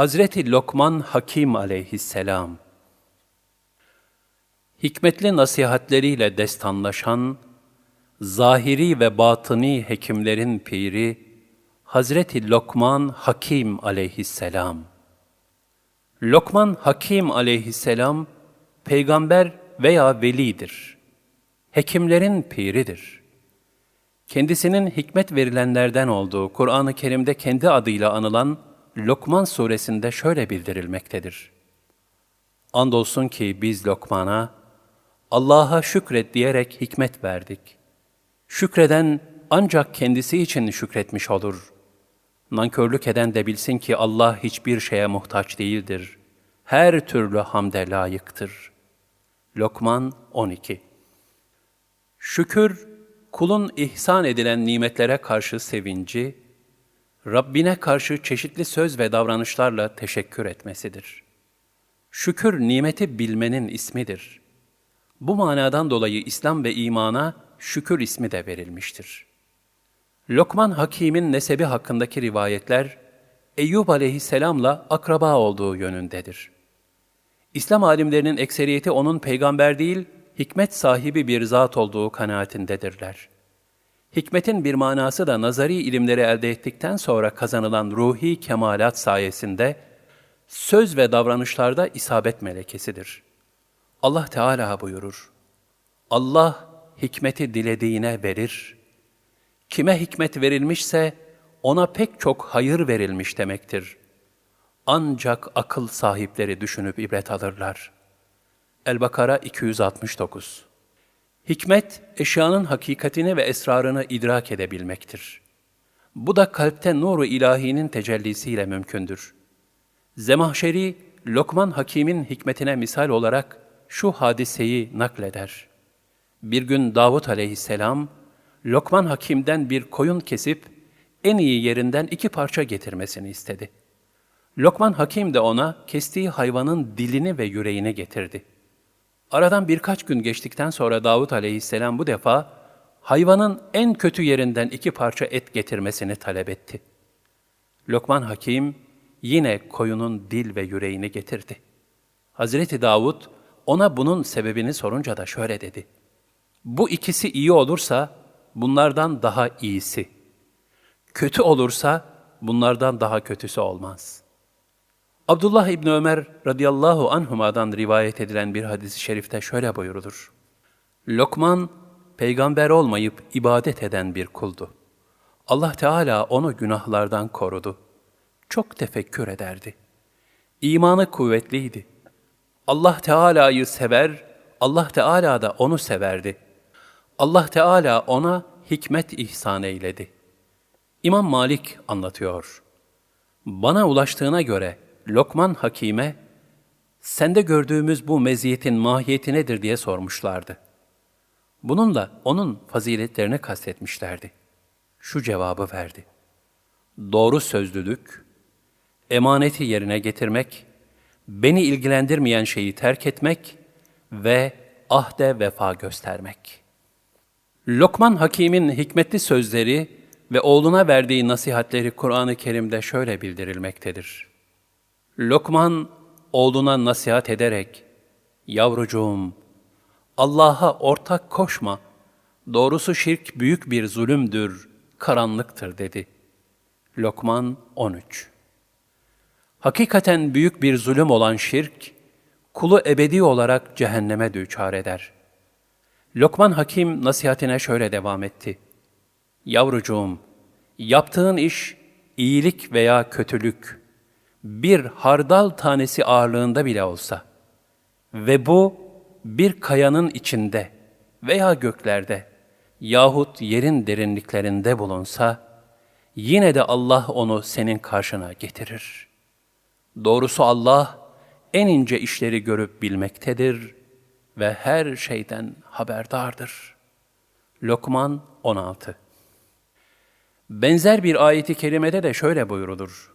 Hazreti Lokman Hakim aleyhisselam Hikmetli nasihatleriyle destanlaşan, zahiri ve batıni hekimlerin piri, Hazreti Lokman Hakim aleyhisselam. Lokman Hakim aleyhisselam, peygamber veya velidir. Hekimlerin piridir. Kendisinin hikmet verilenlerden olduğu Kur'an-ı Kerim'de kendi adıyla anılan Lokman suresinde şöyle bildirilmektedir. Andolsun ki biz Lokman'a, Allah'a şükret diyerek hikmet verdik. Şükreden ancak kendisi için şükretmiş olur. Nankörlük eden de bilsin ki Allah hiçbir şeye muhtaç değildir. Her türlü hamde layıktır. Lokman 12 Şükür, kulun ihsan edilen nimetlere karşı sevinci, Rabbine karşı çeşitli söz ve davranışlarla teşekkür etmesidir. Şükür nimeti bilmenin ismidir. Bu manadan dolayı İslam ve imana şükür ismi de verilmiştir. Lokman Hakim'in nesebi hakkındaki rivayetler, Eyyub aleyhisselamla akraba olduğu yönündedir. İslam alimlerinin ekseriyeti onun peygamber değil, hikmet sahibi bir zat olduğu kanaatindedirler. Hikmetin bir manası da nazari ilimleri elde ettikten sonra kazanılan ruhi kemalat sayesinde söz ve davranışlarda isabet melekesidir. Allah Teala buyurur. Allah hikmeti dilediğine verir. Kime hikmet verilmişse ona pek çok hayır verilmiş demektir. Ancak akıl sahipleri düşünüp ibret alırlar. El-Bakara 269 Hikmet, eşyanın hakikatini ve esrarını idrak edebilmektir. Bu da kalpte nuru ilahinin tecellisiyle mümkündür. Zemahşeri, Lokman Hakim'in hikmetine misal olarak şu hadiseyi nakleder. Bir gün Davut aleyhisselam, Lokman Hakim'den bir koyun kesip, en iyi yerinden iki parça getirmesini istedi. Lokman Hakim de ona kestiği hayvanın dilini ve yüreğini getirdi. Aradan birkaç gün geçtikten sonra Davut aleyhisselam bu defa hayvanın en kötü yerinden iki parça et getirmesini talep etti. Lokman Hakim yine koyunun dil ve yüreğini getirdi. Hazreti Davud ona bunun sebebini sorunca da şöyle dedi. Bu ikisi iyi olursa bunlardan daha iyisi. Kötü olursa bunlardan daha kötüsü olmaz.'' Abdullah İbni Ömer radıyallahu anhuma'dan rivayet edilen bir hadis-i şerifte şöyle buyurulur. Lokman, peygamber olmayıp ibadet eden bir kuldu. Allah Teala onu günahlardan korudu. Çok tefekkür ederdi. İmanı kuvvetliydi. Allah Teala'yı sever, Allah Teala da onu severdi. Allah Teala ona hikmet ihsan eyledi. İmam Malik anlatıyor. Bana ulaştığına göre Lokman Hakim'e, sende gördüğümüz bu meziyetin mahiyeti nedir diye sormuşlardı. Bununla onun faziletlerini kastetmişlerdi. Şu cevabı verdi. Doğru sözlülük, emaneti yerine getirmek, beni ilgilendirmeyen şeyi terk etmek ve ahde vefa göstermek. Lokman Hakim'in hikmetli sözleri ve oğluna verdiği nasihatleri Kur'an-ı Kerim'de şöyle bildirilmektedir. Lokman oğluna nasihat ederek, Yavrucuğum, Allah'a ortak koşma, doğrusu şirk büyük bir zulümdür, karanlıktır dedi. Lokman 13 Hakikaten büyük bir zulüm olan şirk, kulu ebedi olarak cehenneme düçar eder. Lokman Hakim nasihatine şöyle devam etti. Yavrucuğum, yaptığın iş iyilik veya kötülük, bir hardal tanesi ağırlığında bile olsa ve bu bir kayanın içinde veya göklerde yahut yerin derinliklerinde bulunsa, yine de Allah onu senin karşına getirir. Doğrusu Allah en ince işleri görüp bilmektedir ve her şeyden haberdardır. Lokman 16 Benzer bir ayeti kerimede de şöyle buyurulur.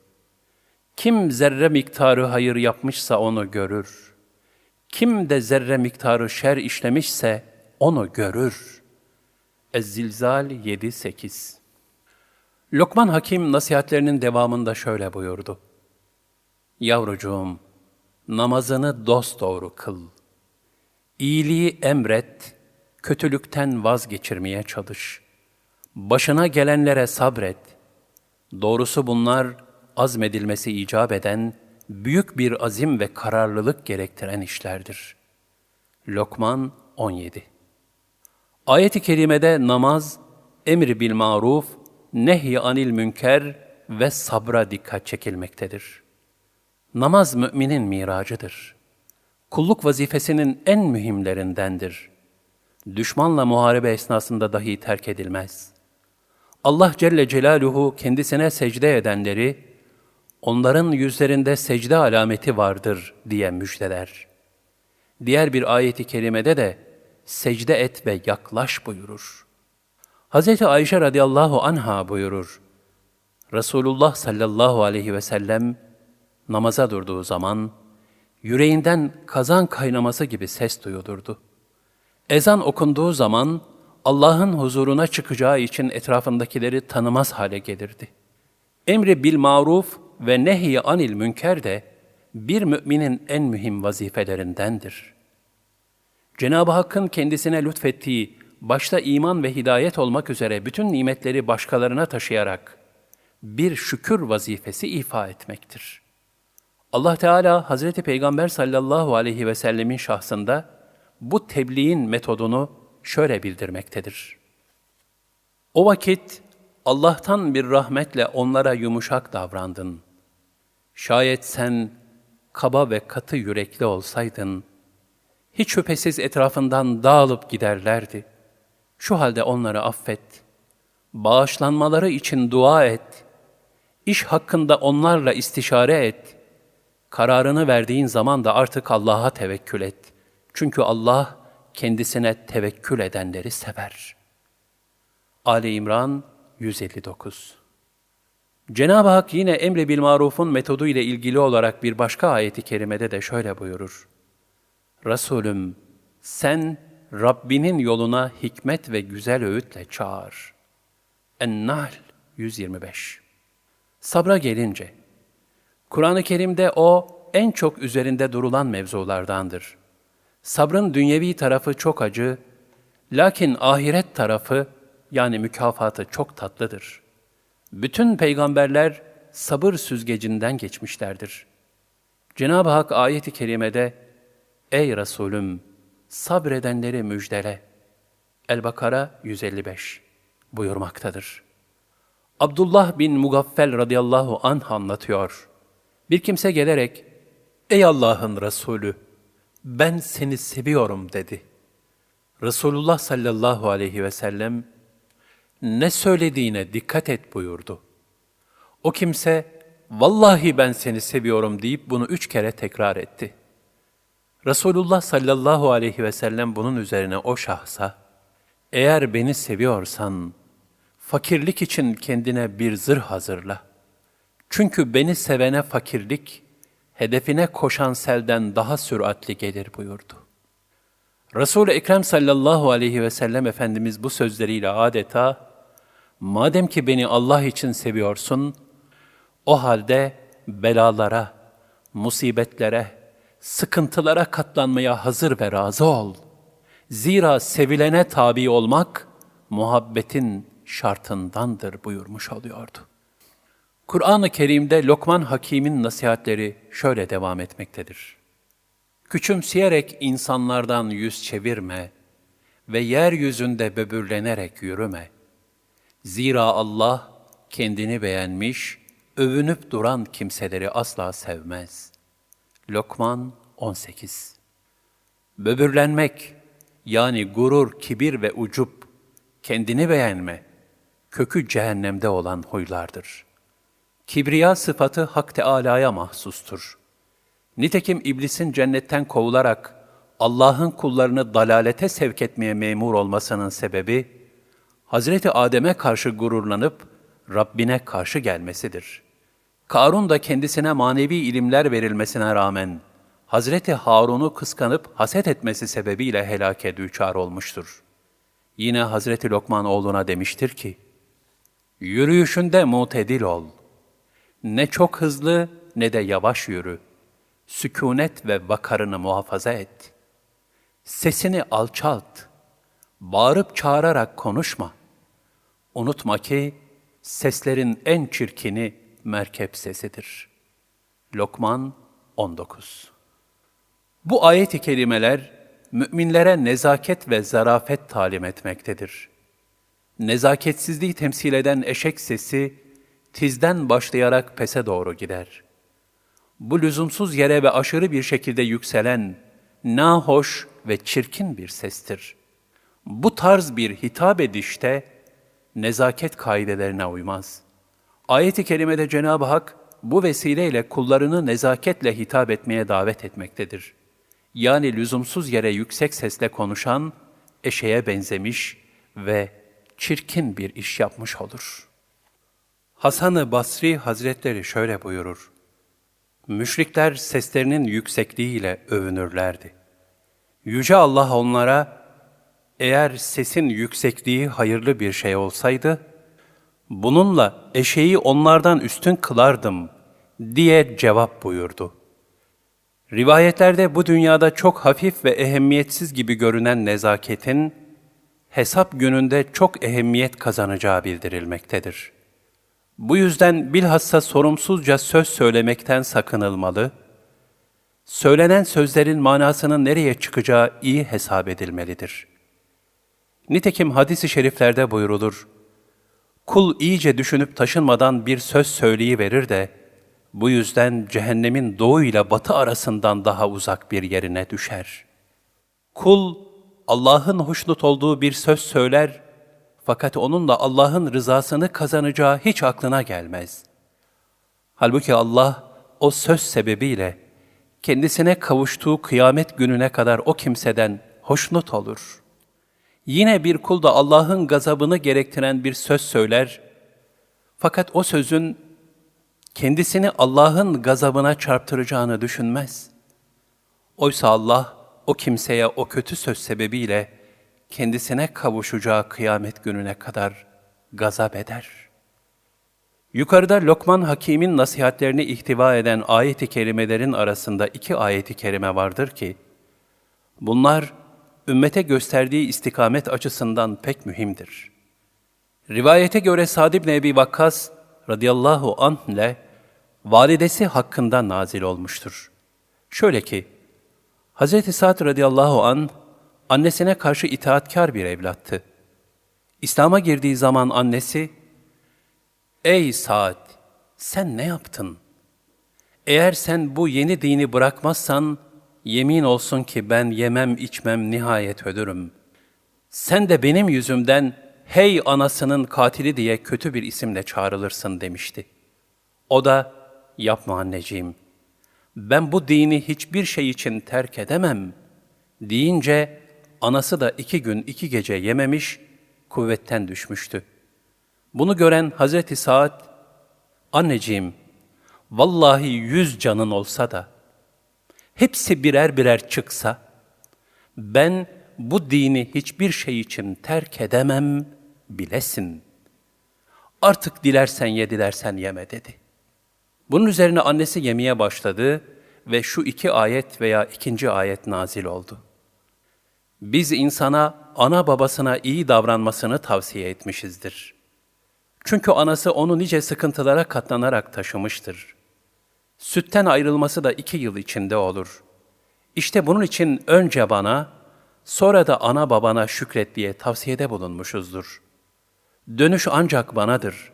Kim zerre miktarı hayır yapmışsa onu görür. Kim de zerre miktarı şer işlemişse onu görür. Ez-Zilzal 7-8 Lokman Hakim nasihatlerinin devamında şöyle buyurdu. Yavrucuğum, namazını dosdoğru kıl. İyiliği emret, kötülükten vazgeçirmeye çalış. Başına gelenlere sabret. Doğrusu bunlar azmedilmesi icap eden, büyük bir azim ve kararlılık gerektiren işlerdir. Lokman 17 Ayet-i kerimede namaz, emri bil maruf, nehy anil münker ve sabra dikkat çekilmektedir. Namaz müminin miracıdır. Kulluk vazifesinin en mühimlerindendir. Düşmanla muharebe esnasında dahi terk edilmez. Allah Celle Celaluhu kendisine secde edenleri, onların yüzlerinde secde alameti vardır diye müjdeler. Diğer bir ayeti kerimede de secde et ve yaklaş buyurur. Hz. Ayşe radıyallahu anha buyurur. Resulullah sallallahu aleyhi ve sellem namaza durduğu zaman yüreğinden kazan kaynaması gibi ses duyulurdu. Ezan okunduğu zaman Allah'ın huzuruna çıkacağı için etrafındakileri tanımaz hale gelirdi. Emri bil maruf ve nehy anil münker de bir müminin en mühim vazifelerindendir. Cenab-ı Hakk'ın kendisine lütfettiği, başta iman ve hidayet olmak üzere bütün nimetleri başkalarına taşıyarak bir şükür vazifesi ifa etmektir. Allah Teala Hazreti Peygamber sallallahu aleyhi ve sellemin şahsında bu tebliğin metodunu şöyle bildirmektedir. O vakit Allah'tan bir rahmetle onlara yumuşak davrandın. Şayet sen kaba ve katı yürekli olsaydın, hiç şüphesiz etrafından dağılıp giderlerdi. Şu halde onları affet, bağışlanmaları için dua et, iş hakkında onlarla istişare et, kararını verdiğin zaman da artık Allah'a tevekkül et. Çünkü Allah kendisine tevekkül edenleri sever. Ali İmran 159 Cenab-ı Hak yine emri bil marufun metodu ile ilgili olarak bir başka ayeti kerimede de şöyle buyurur. Resulüm sen Rabbinin yoluna hikmet ve güzel öğütle çağır. En-Nahl 125 Sabra gelince, Kur'an-ı Kerim'de o en çok üzerinde durulan mevzulardandır. Sabrın dünyevi tarafı çok acı, lakin ahiret tarafı yani mükafatı çok tatlıdır. Bütün peygamberler sabır süzgecinden geçmişlerdir. Cenab-ı Hak ayeti kerimede, Ey Resulüm, sabredenleri müjdele. El-Bakara 155 buyurmaktadır. Abdullah bin Mugaffel radıyallahu anh anlatıyor. Bir kimse gelerek, Ey Allah'ın Resulü, ben seni seviyorum dedi. Resulullah sallallahu aleyhi ve sellem, ne söylediğine dikkat et buyurdu. O kimse, vallahi ben seni seviyorum deyip bunu üç kere tekrar etti. Resulullah sallallahu aleyhi ve sellem bunun üzerine o şahsa, eğer beni seviyorsan, fakirlik için kendine bir zırh hazırla. Çünkü beni sevene fakirlik, hedefine koşan selden daha süratli gelir buyurdu. Resul-i Ekrem sallallahu aleyhi ve sellem Efendimiz bu sözleriyle adeta, madem ki beni Allah için seviyorsun, o halde belalara, musibetlere, sıkıntılara katlanmaya hazır ve razı ol. Zira sevilene tabi olmak, muhabbetin şartındandır buyurmuş oluyordu. Kur'an-ı Kerim'de Lokman Hakim'in nasihatleri şöyle devam etmektedir. Küçümseyerek insanlardan yüz çevirme ve yeryüzünde böbürlenerek yürüme. Zira Allah kendini beğenmiş, övünüp duran kimseleri asla sevmez. Lokman 18 Böbürlenmek yani gurur, kibir ve ucup, kendini beğenme, kökü cehennemde olan huylardır. Kibriya sıfatı Hak Teâlâ'ya mahsustur. Nitekim iblisin cennetten kovularak Allah'ın kullarını dalalete sevk etmeye memur olmasının sebebi, Hazreti Adem'e karşı gururlanıp Rabbine karşı gelmesidir. Karun da kendisine manevi ilimler verilmesine rağmen Hazreti Harun'u kıskanıp haset etmesi sebebiyle helake düçar olmuştur. Yine Hazreti Lokman oğluna demiştir ki, Yürüyüşünde mutedil ol. Ne çok hızlı ne de yavaş yürü. Sükunet ve vakarını muhafaza et. Sesini alçalt. Bağırıp çağırarak konuşma. Unutma ki seslerin en çirkini merkep sesidir. Lokman 19 Bu ayet-i kerimeler müminlere nezaket ve zarafet talim etmektedir. Nezaketsizliği temsil eden eşek sesi tizden başlayarak pese doğru gider. Bu lüzumsuz yere ve aşırı bir şekilde yükselen, nahoş ve çirkin bir sestir. Bu tarz bir hitap edişte nezaket kaidelerine uymaz. Ayet-i kerimede Cenab-ı Hak bu vesileyle kullarını nezaketle hitap etmeye davet etmektedir. Yani lüzumsuz yere yüksek sesle konuşan, eşeğe benzemiş ve çirkin bir iş yapmış olur. Hasan-ı Basri Hazretleri şöyle buyurur. Müşrikler seslerinin yüksekliğiyle övünürlerdi. Yüce Allah onlara, eğer sesin yüksekliği hayırlı bir şey olsaydı, bununla eşeği onlardan üstün kılardım diye cevap buyurdu. Rivayetlerde bu dünyada çok hafif ve ehemmiyetsiz gibi görünen nezaketin, hesap gününde çok ehemmiyet kazanacağı bildirilmektedir. Bu yüzden bilhassa sorumsuzca söz söylemekten sakınılmalı, söylenen sözlerin manasının nereye çıkacağı iyi hesap edilmelidir. Nitekim hadis-i şeriflerde buyurulur, Kul iyice düşünüp taşınmadan bir söz söyleyiverir de, bu yüzden cehennemin doğu ile batı arasından daha uzak bir yerine düşer. Kul, Allah'ın hoşnut olduğu bir söz söyler, fakat onunla Allah'ın rızasını kazanacağı hiç aklına gelmez. Halbuki Allah, o söz sebebiyle, kendisine kavuştuğu kıyamet gününe kadar o kimseden hoşnut olur. Yine bir kul da Allah'ın gazabını gerektiren bir söz söyler, fakat o sözün kendisini Allah'ın gazabına çarptıracağını düşünmez. Oysa Allah o kimseye o kötü söz sebebiyle kendisine kavuşacağı kıyamet gününe kadar gazap eder. Yukarıda Lokman Hakim'in nasihatlerini ihtiva eden ayet-i kerimelerin arasında iki ayet-i kerime vardır ki, bunlar ümmete gösterdiği istikamet açısından pek mühimdir. Rivayete göre Sa'd ibn Ebi Vakkas radıyallahu anh ile validesi hakkında nazil olmuştur. Şöyle ki, Hz. Sa'd radıyallahu an annesine karşı itaatkar bir evlattı. İslam'a girdiği zaman annesi, Ey Sa'd, sen ne yaptın? Eğer sen bu yeni dini bırakmazsan, yemin olsun ki ben yemem içmem nihayet ölürüm. Sen de benim yüzümden, hey anasının katili diye kötü bir isimle çağrılırsın demişti. O da, yapma anneciğim, ben bu dini hiçbir şey için terk edemem deyince anası da iki gün iki gece yememiş, kuvvetten düşmüştü. Bunu gören Hazreti Saad, anneciğim, vallahi yüz canın olsa da, hepsi birer birer çıksa, ben bu dini hiçbir şey için terk edemem, bilesin. Artık dilersen ye, dilersen yeme dedi.'' Bunun üzerine annesi yemeye başladı ve şu iki ayet veya ikinci ayet nazil oldu. Biz insana ana babasına iyi davranmasını tavsiye etmişizdir. Çünkü anası onu nice sıkıntılara katlanarak taşımıştır. Sütten ayrılması da iki yıl içinde olur. İşte bunun için önce bana, sonra da ana babana şükret diye tavsiyede bulunmuşuzdur. Dönüş ancak banadır.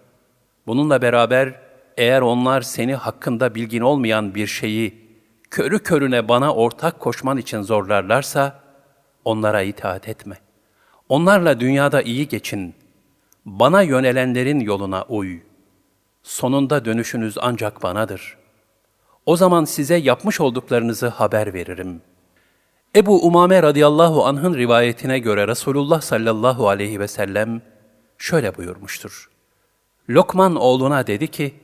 Bununla beraber eğer onlar seni hakkında bilgin olmayan bir şeyi körü körüne bana ortak koşman için zorlarlarsa, onlara itaat etme. Onlarla dünyada iyi geçin. Bana yönelenlerin yoluna uy. Sonunda dönüşünüz ancak banadır. O zaman size yapmış olduklarınızı haber veririm. Ebu Umame radıyallahu anh'ın rivayetine göre Resulullah sallallahu aleyhi ve sellem şöyle buyurmuştur. Lokman oğluna dedi ki,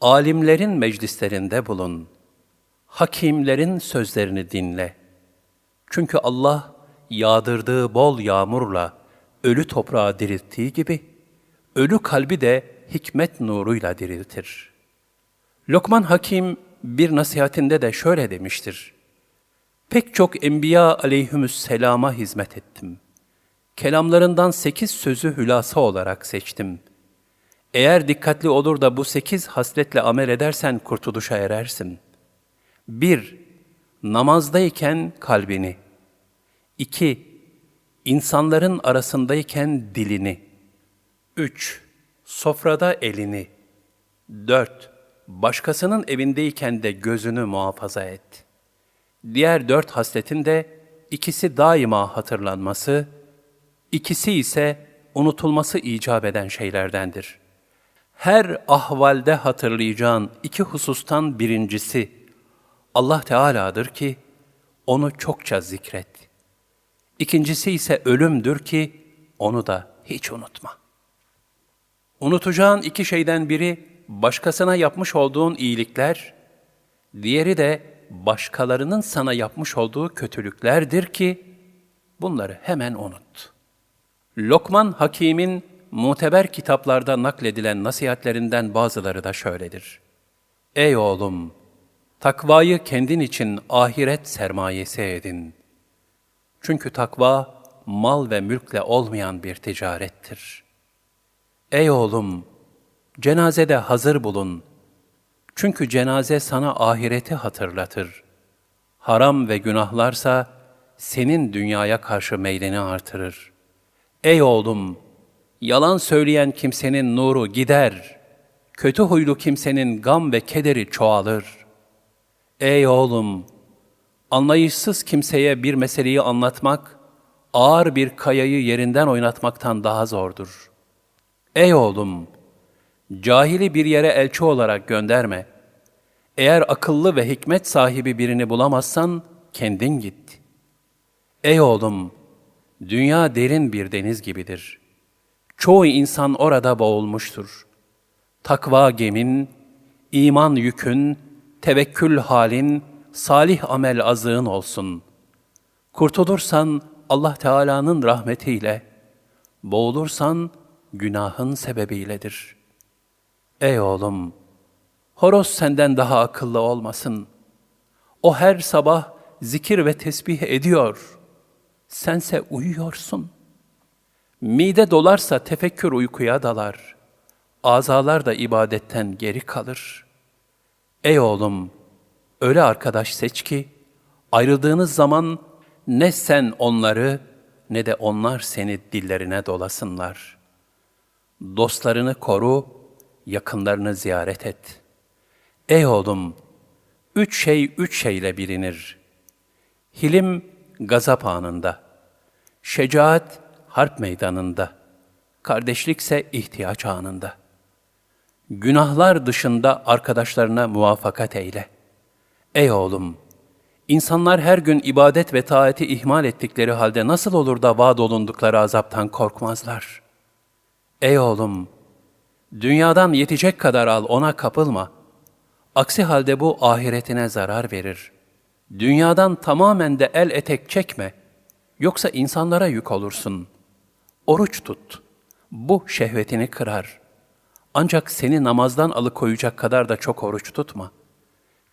Alimlerin meclislerinde bulun. Hakimlerin sözlerini dinle. Çünkü Allah yağdırdığı bol yağmurla ölü toprağı dirilttiği gibi ölü kalbi de hikmet nuruyla diriltir. Lokman Hakim bir nasihatinde de şöyle demiştir. Pek çok enbiya aleyhümüsselama hizmet ettim. Kelamlarından sekiz sözü hülasa olarak seçtim. Eğer dikkatli olur da bu sekiz hasletle amel edersen kurtuluşa erersin. 1. Namazdayken kalbini. 2. İnsanların arasındayken dilini. 3. Sofrada elini. 4. Başkasının evindeyken de gözünü muhafaza et. Diğer dört hasletin de ikisi daima hatırlanması, ikisi ise unutulması icap eden şeylerdendir. Her ahvalde hatırlayacağın iki husustan birincisi Allah Teala'dır ki onu çokça zikret. İkincisi ise ölümdür ki onu da hiç unutma. Unutacağın iki şeyden biri başkasına yapmış olduğun iyilikler, diğeri de başkalarının sana yapmış olduğu kötülüklerdir ki bunları hemen unut. Lokman Hakim'in muteber kitaplarda nakledilen nasihatlerinden bazıları da şöyledir. Ey oğlum! Takvayı kendin için ahiret sermayesi edin. Çünkü takva, mal ve mülkle olmayan bir ticarettir. Ey oğlum! Cenazede hazır bulun. Çünkü cenaze sana ahireti hatırlatır. Haram ve günahlarsa senin dünyaya karşı meylini artırır. Ey oğlum! Yalan söyleyen kimsenin nuru gider. Kötü huylu kimsenin gam ve kederi çoğalır. Ey oğlum! Anlayışsız kimseye bir meseleyi anlatmak, ağır bir kayayı yerinden oynatmaktan daha zordur. Ey oğlum! Cahili bir yere elçi olarak gönderme. Eğer akıllı ve hikmet sahibi birini bulamazsan, kendin git. Ey oğlum! Dünya derin bir deniz gibidir. Çoğu insan orada boğulmuştur. Takva gemin, iman yükün, tevekkül halin, salih amel azığın olsun. Kurtulursan Allah Teala'nın rahmetiyle, boğulursan günahın sebebiyledir. Ey oğlum, horoz senden daha akıllı olmasın. O her sabah zikir ve tesbih ediyor. Sense uyuyorsun. Mide dolarsa tefekkür uykuya dalar. Azalar da ibadetten geri kalır. Ey oğlum, öyle arkadaş seç ki, ayrıldığınız zaman ne sen onları ne de onlar seni dillerine dolasınlar. Dostlarını koru, yakınlarını ziyaret et. Ey oğlum, üç şey üç şeyle bilinir. Hilim, gazap anında. Şecaat, harp meydanında. Kardeşlikse ihtiyaç anında. Günahlar dışında arkadaşlarına muvaffakat eyle. Ey oğlum, insanlar her gün ibadet ve taati ihmal ettikleri halde nasıl olur da vaad olundukları azaptan korkmazlar? Ey oğlum, Dünyadan yetecek kadar al, ona kapılma. Aksi halde bu ahiretine zarar verir. Dünyadan tamamen de el etek çekme. Yoksa insanlara yük olursun. Oruç tut. Bu şehvetini kırar. Ancak seni namazdan alıkoyacak kadar da çok oruç tutma.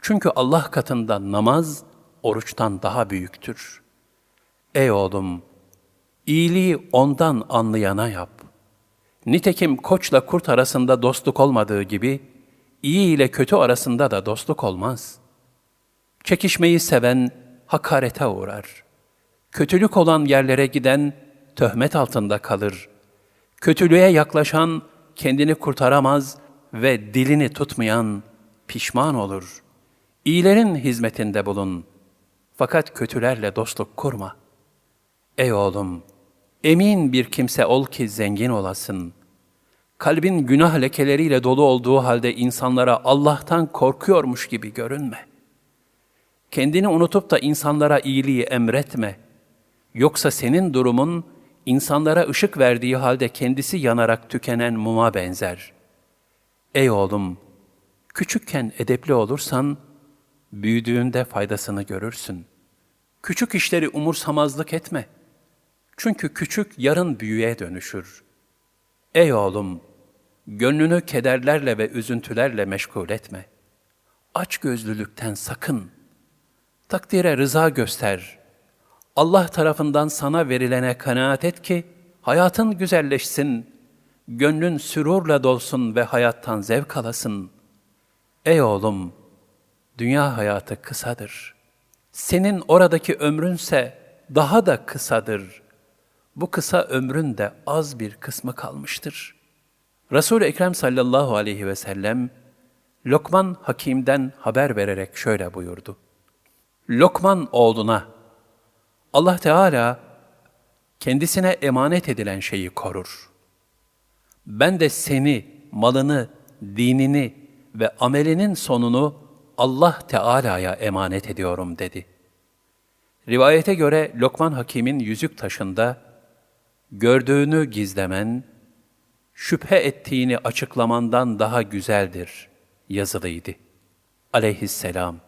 Çünkü Allah katında namaz oruçtan daha büyüktür. Ey oğlum, iyiliği ondan anlayana yap. Nitekim koçla kurt arasında dostluk olmadığı gibi, iyi ile kötü arasında da dostluk olmaz. Çekişmeyi seven hakarete uğrar. Kötülük olan yerlere giden töhmet altında kalır. Kötülüğe yaklaşan kendini kurtaramaz ve dilini tutmayan pişman olur. İyilerin hizmetinde bulun. Fakat kötülerle dostluk kurma. Ey oğlum! Emin bir kimse ol ki zengin olasın. Kalbin günah lekeleriyle dolu olduğu halde insanlara Allah'tan korkuyormuş gibi görünme. Kendini unutup da insanlara iyiliği emretme. Yoksa senin durumun insanlara ışık verdiği halde kendisi yanarak tükenen muma benzer. Ey oğlum, küçükken edepli olursan, büyüdüğünde faydasını görürsün. Küçük işleri umursamazlık etme.'' Çünkü küçük yarın büyüye dönüşür. Ey oğlum, gönlünü kederlerle ve üzüntülerle meşgul etme. aç gözlülükten sakın. Takdire rıza göster. Allah tarafından sana verilene kanaat et ki hayatın güzelleşsin, gönlün sürurla dolsun ve hayattan zevk alasın. Ey oğlum, dünya hayatı kısadır. Senin oradaki ömrünse daha da kısadır. Bu kısa ömrün de az bir kısmı kalmıştır. Resul-i Ekrem sallallahu aleyhi ve sellem Lokman Hakim'den haber vererek şöyle buyurdu. Lokman oğluna Allah Teala kendisine emanet edilen şeyi korur. Ben de seni, malını, dinini ve amelinin sonunu Allah Teala'ya emanet ediyorum dedi. Rivayete göre Lokman Hakim'in yüzük taşında gördüğünü gizlemen, şüphe ettiğini açıklamandan daha güzeldir yazılıydı. Aleyhisselam.